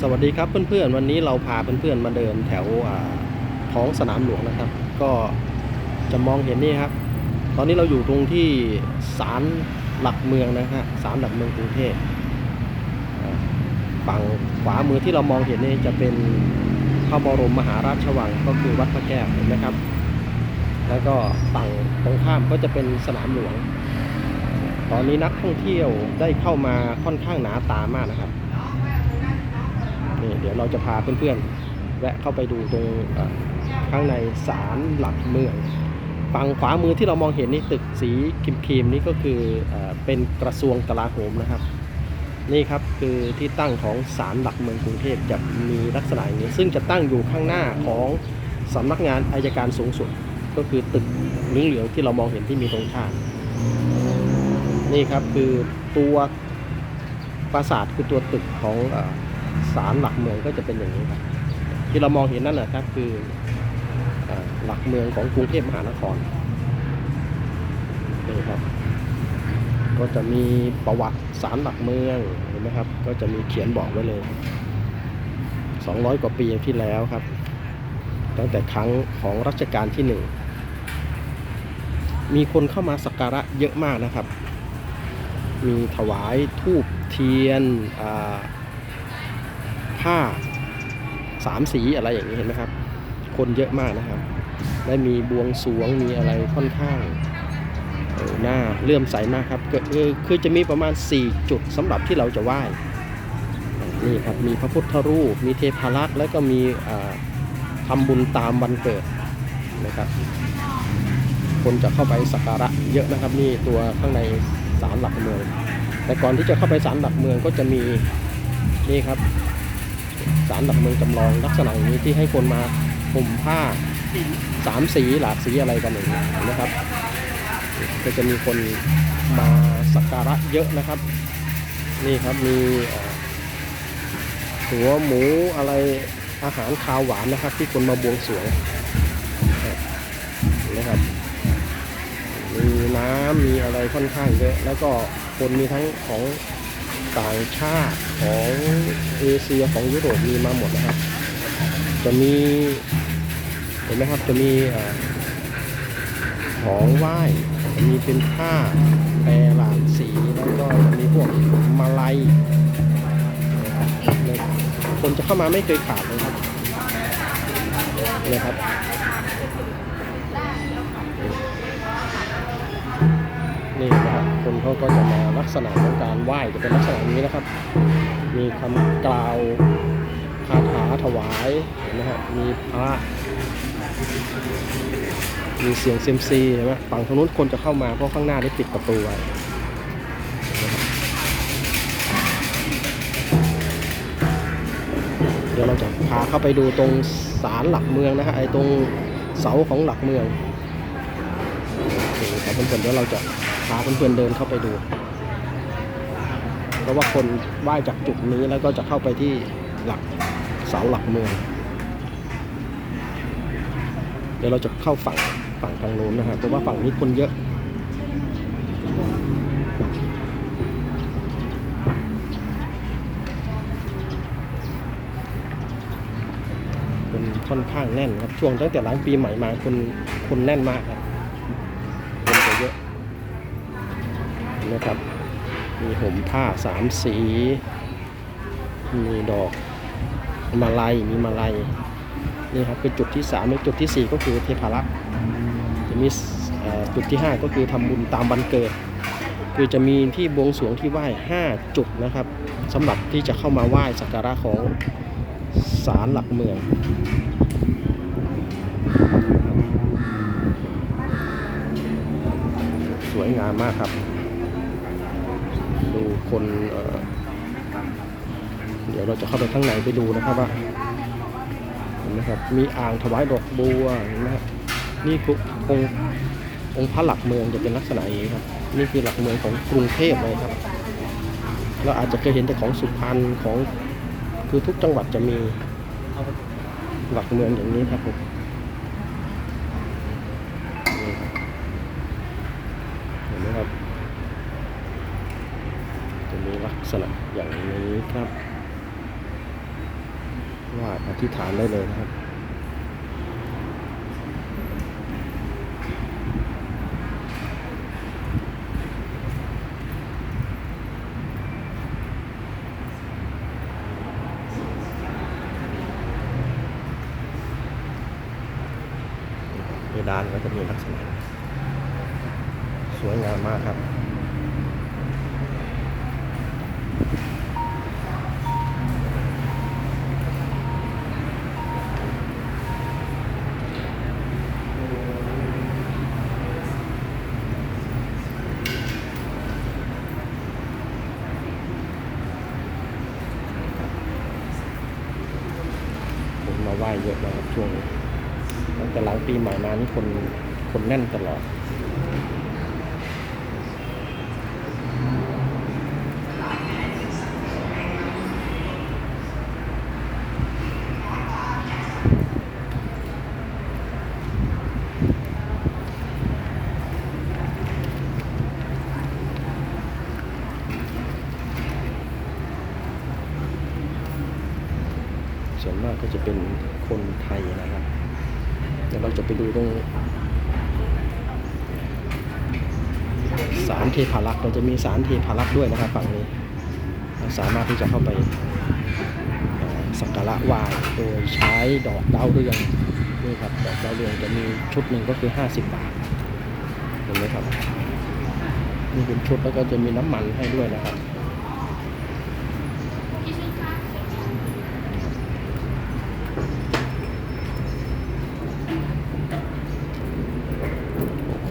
สวัสดีครับเพื่อนๆ วันนี้เราพาเพื่อนๆมาเดินแถวท้องสนามหลวงนะครับ ก็จะมองเห็นนี่ครับ ตอนนี้เราอยู่ตรงที่ศาลหลักเมืองนะฮะศาลหลักเมืองกรุงเทพฝั่งขวามือที่เรามองเห็นนี่จะเป็นพระบรมมหาราชวังก็คือวัดพระแก้วเห็นไหมครับ แล้วก็ฝั่งตรงข้ามก็จะเป็นสนามหลวง ตอนนี้นักท่องเที่ยวได้เข้ามาค่อนข้างหนาตามากนะครับ นี่เดี๋ยวเราจะพาเพื่อนๆแวะเข้าไปดูตรงข้างในศาลหลักเมืองฝั่งขวามือที่เรามองเห็นนี่ตึกสีครีมๆนี่ก็คือเอเป็นกระทรวงกลาโหมนะครับ นี่ครับคือที่ตั้งของศาลหลักเมืองกรุงเทพจะมีลักษณะอย่างนี้ ซึ่งจะตั้งอยู่ข้างหน้าของสำนักงานอายการสูงสุด ก็คือตึกเหลืองๆที่เรามองเห็นที่มีธงชาตินี่ครับคือตัวปราสาทคือตัวตึกของ ศาลหลักเมืองก็จะเป็นอย่างนี้ครับ ที่เรามองเห็นนั่นแหละครับคือเอ่อหลักเมืองของกรุงเทพมหานครนี่ครับ ก็จะมีประวัติศาลหลักเมืองเห็นไหมครับ ก็จะมีเขียนบอกไว้เลย 200 กว่าปีที่แล้วครับ ตั้งแต่ครั้งของรัชกาลที่หนึ่งมีคนเข้ามาสักการะเยอะมากนะครับ มีถวายทูบเทียนอ่า ผ้าสามสีอะไรอย่างนี้เห็นไหมครับ คนเยอะมากนะครับ และมีบวงสวงมีอะไรค่อนข้างหน้าเลื่อมใสมากครับก็คือจะมีประมาณ 4 จุดสำหรับที่เราจะไหว้นี่ครับมีพระพุทธรูป มีเทพารักษ์แล้วก็มีอ่าทำบุญตามวันเกิดนะครับคนจะเข้าไปสักการะเยอะนะครับนี่ตัวข้างในศาลหลักเมือง แต่ก่อนที่จะเข้าไปศาลหลักเมืองก็จะมีนี่ครับ ศาลหลักเมืองจำลองลักษณะอย่างนี้ที่ให้คนมาห่มผ้าสามสีหลากสีอะไรกันอย่างนี้นะครับ ก็จะมีคนมาสักการะเยอะนะครับ นี่ครับมีหัวหมูอะไรอาหารคาวหวานนะครับ ที่คนมาบวงสรวงนะครับมีน้ำมีอะไรค่อนข้างเยอะแล้วก็คนมีทั้งของ ต่างชาติของเอเชียของยุโรปมีมาหมดนะครับ จะมีเห็นไหมครับจะมีของไหว้จะมีเป็นผ้าแปรหลากสีแล้วก็จะมีพวกมาลัยคนจะเข้ามาไม่เคยขาดเลยครับนี่ยครับ คนเขาก็จะมาลักษณะของการไหว้จะเป็นลักษณะนี้นะครับ มีคำกล่าวคาถาถวายเห็นไหมครับมีพระมีเสียงเซมซีเห็นไหมฝั่งทางนู้นคนจะเข้ามาเพราะข้างหน้าได้ปิดประตูไว้เดี๋ยวเราจะพาเข้าไปดูตรงศาลหลักเมืองนะฮะไอ้ตรงเสาของหลักเมืองโอเคครับเพื่อนๆเดี๋ยวเราจะ พาเพื่อนๆเดินเข้าไปดู เพราะว่าคนไหว้จากจุดนี้แล้วก็จะเข้าไปที่หลักเสาหลักเมือง เดี๋ยวเราจะเข้าฝั่งฝั่งทางโน้นนะฮะเพราะว่าฝั่งนี้คนเยอะคนค่อนข้างแน่นครับช่วงตั้งแต่หลังปีใหม่มาคนคนแน่นมากครับ คนจะเยอะเห็ นะครับ มีห่มผ้าสามสี มีดอกมาลัยมีมาลัยนี่ครับคือจุดที่สามและจุดที่สี่ก็คือเทพารักษ์จะมีจุดที่ห้าก็คือทำบุญตามวันเกิด คือจะมีที่บวงสรวงที่ไหว้ห้าจุดนะครับสำหรับที่จะเข้ามาไหว้สักการะของศาลหลักเมืองสวยงามมากครับ ดูคนเเดี๋ยวเราจะเข้าไปข้างในไปดูนะครับว่าเห็นไหมครับมีอ่างถวายดอกบัวเห็นไหมครับนี่คือองค์องค์พระหลักเมืองจะเป็นลักษณะอย่างนี้ครับ นี่คือหลักเมืองของกรุงเทพเลยครับเราอาจจะเคยเห็นแต่ของสุพรรณของคือทุกจังหวัดจะมีหลักเมืองอย่างนี้ครับผมนี่ครับเห็นไหมครับ จะมีลัก ษณะอย่างนี้ครับว่าอธิษฐานได้เลยนะครับเพดานก็จะมีลักษณะสวยงามมากครับ ว้เยอะนะครับช่วงนี้ตั้งแต่หลังปีใหม่มานี่คนคนแน่นตลอด ส่วนมากก็จะเป็นคนไทยนะครับ เดี๋ยวเราจะไปดูตรงสารเทพารักษ์เราจะมีสารเทพารักษ์ด้วยนะครับฝั่งนี้เราสามารถที่จะเข้าไปสักการะไหว้โดยใช้ดอกดาวเรืองนี่ครับดอกดาวเรืองจะมีชุดหนึ่งก็คือ 50 บาทเห็นไหมครับนี่เป็นชุดแล้วก็จะมีน้ำมันให้ด้วยนะครับ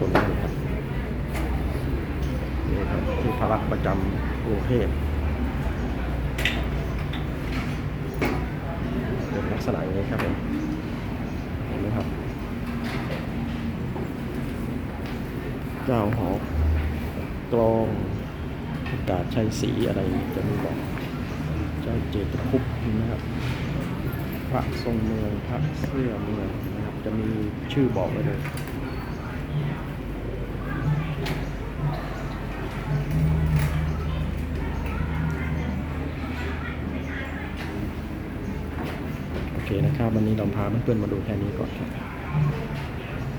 คนนั่นครับนี่ครับที่พระ ลักษณ์ประจำกรุงเทพเป็นลักษณะอย่างนี้ครับผมเห็นไหมครับ เจ้าหอกลองประกาศชัยศรีอะไรจะมีบอก เจ้าเจตคุปนะครับ พระทรงเมืองพระเสื้อเมืองนะครับ จะมีชื่อบอกไว้เลย นี้เราพาเพื่อนๆมาดูแค่นี้ก่อนครับ